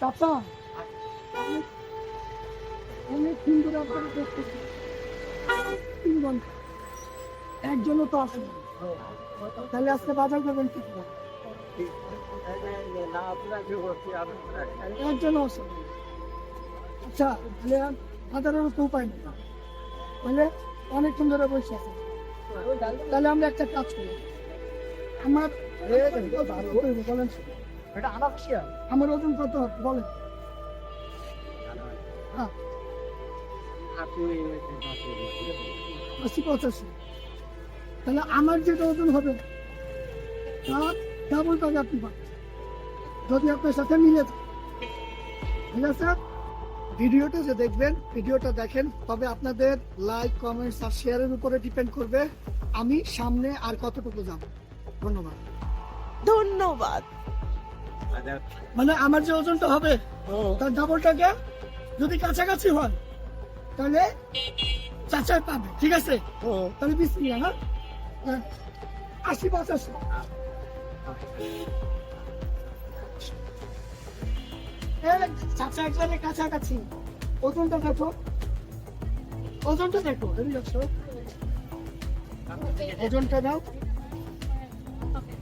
চাচা অনেক- অনেক সুন্দর আপনারা দেখতেছি তিন একজনও তো আসে তাহলে আজকে বাজার করবেন কি একজনও আসে আচ্ছা তাহলে বাজারের তো উপায় নেই। তাহলে অনেকক্ষণ ধরে বসে আছে তাহলে আমরা একটা কাজ করি। আমার বলেন এটা আনাপসিয়া আমার ওজন কত? বলেন। হ্যাঁ। আশি পঁচাশি। তাহলে আমার যেটা ওজন হবে, তার ডাবল টাকা আপনি পাবেন যদি আপনার সাথে মিলে ঠিক আছে? ভিডিওটা যে দেখবেন, ভিডিওটা দেখেন, তবে আপনাদের লাইক কমেন্টস আর শেয়ারের উপরে ডিপেন্ড করবে। আমি সামনে আর কতটুকু যাব? ধন্যবাদ। ধন্যবাদ। মানে আমার যে ওজনটা হবে, তার ডাবল টাকা যদি কাছাকাছি হয়, তাহলে চাচাই পাবে, ঠিক আছে? তাহলে হ্যাঁ? হ্যাঁ। আশি কাছাকাছি। ওজনটা দেখো। ওজনটা দেখো দাও।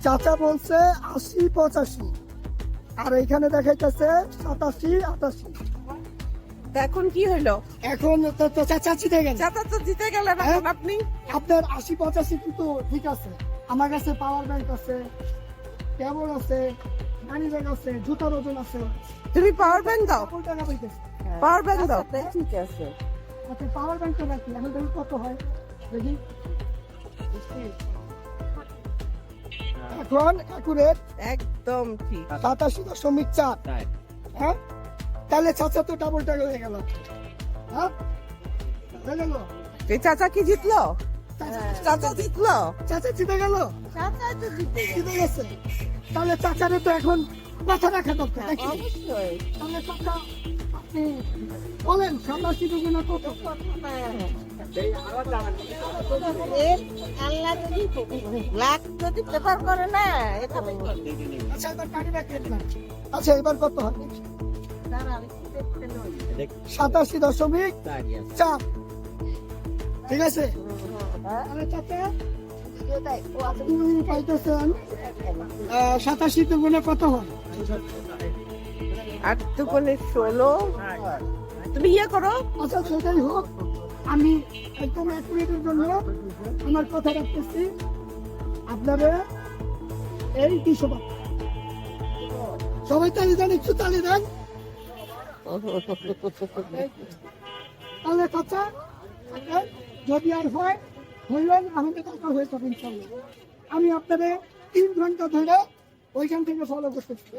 চাচা বলছে আশি, পঁচাশি। আর এখানে দেখাইতেছে সাতাশি আটাশি। এখন কি হলো এখন তো তো চাচা জিতে গেছে চাচা তো জিতে গেলেন এখন হ্যাঁ? আপনি? আপনার আশি পঁচাশি কিন্তু ঠিক আছে। আমার কাছে পাওয়ার ব্যাংক আছে কেবল আছে মানি ব্যাগ আছে জুতার ওজন আছে। তুমি পাওয়ার ব্যাংক দাও। টাকা পাইতেছে। পাওয়ার ব্যাংক দাও। ঠিক আছে। আচ্ছা পাওয়ার ব্যাংকটা রাখি। এখন দেখি কত হয়। দেখি। এখন অ্যাকুরেট একদম ঠিক। সাতাশি দশমিক চার। হ্যাঁ? তাহলে চাচা তো ডাবল টাকা হয়ে গেল। হ্যাঁ? এই চাচা কি জিতলো? চাচা- চাচা জিতলো? চাচা জিতে গেল? চাচা তো জিতে জিতে গেছে। তাহলে চাচারে তো এখন মাথা রাখা দরকার অবশ্যই। তাহলে চাচা আপনি বলেন কত আল্লাহ যদি লাখ যদি পেপার করে না আচ্ছা এবার কাটি রাখেন না আচ্ছা এবার কত হবে? সাতাশি দশমিক চার। ঠিক আছে? আহ, সাতাশি দুগুণে কত হয় আট ষোলো তুমি ইয়ে করো। আচ্ছা সেটাই হোক, আমি একদম এক মিনিটের জন্য আমার কথা রাখতেছি। আপনারা এই সবাই তালি দেন, একটু তালি দেন। তাহলে আপনার যদি আর হয় হইলেন আমাদের টাকা হয়ে যাবে আমি আপনাদের তিন ঘণ্টা ধরে ওইখান থেকে ফলো করতেছি।